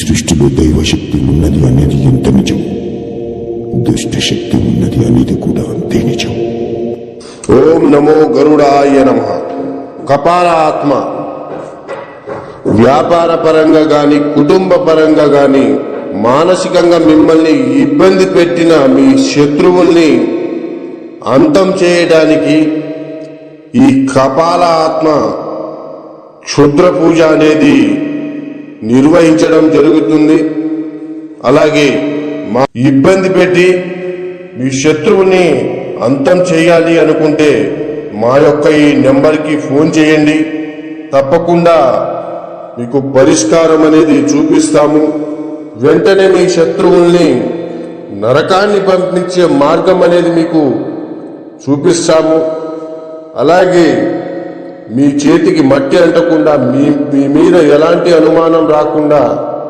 సృష్టిలో దైవశక్తి ఉన్నది అనేది ఎంత నిజం? దుష్టశక్తి ఉన్నది అనేది కూడా అంతే నిజం. ఓం నమో గరుడాయ నమ. కపాల ఆత్మ వ్యాపార పరంగా కానీ కుటుంబ పరంగా కానీ మానసికంగా మిమ్మల్ని ఇబ్బంది పెట్టిన మీ శత్రువుల్ని అంతం చేయడానికి ఈ కపాల ఆత్మ క్షుద్ర పూజ అనేది నిర్వహించడం జరుగుతుంది. అలాగే మా ఇబ్బంది పెట్టి మీ శత్రువుని అంతం చేయాలి అనుకుంటే మా యొక్క ఈ నెంబర్కి ఫోన్ చేయండి. తప్పకుండా మీకు పరిష్కారం అనేది చూపిస్తాము. వెంటనే మీ శత్రువుల్ని నరకాన్ని పంపించే మార్గం అనేది మీకు చూపిస్తాము. అలాగే మీ చేతికి మట్టి అంటకుండా మీ మీ మీద ఎలాంటి అనుమానం రాకుండా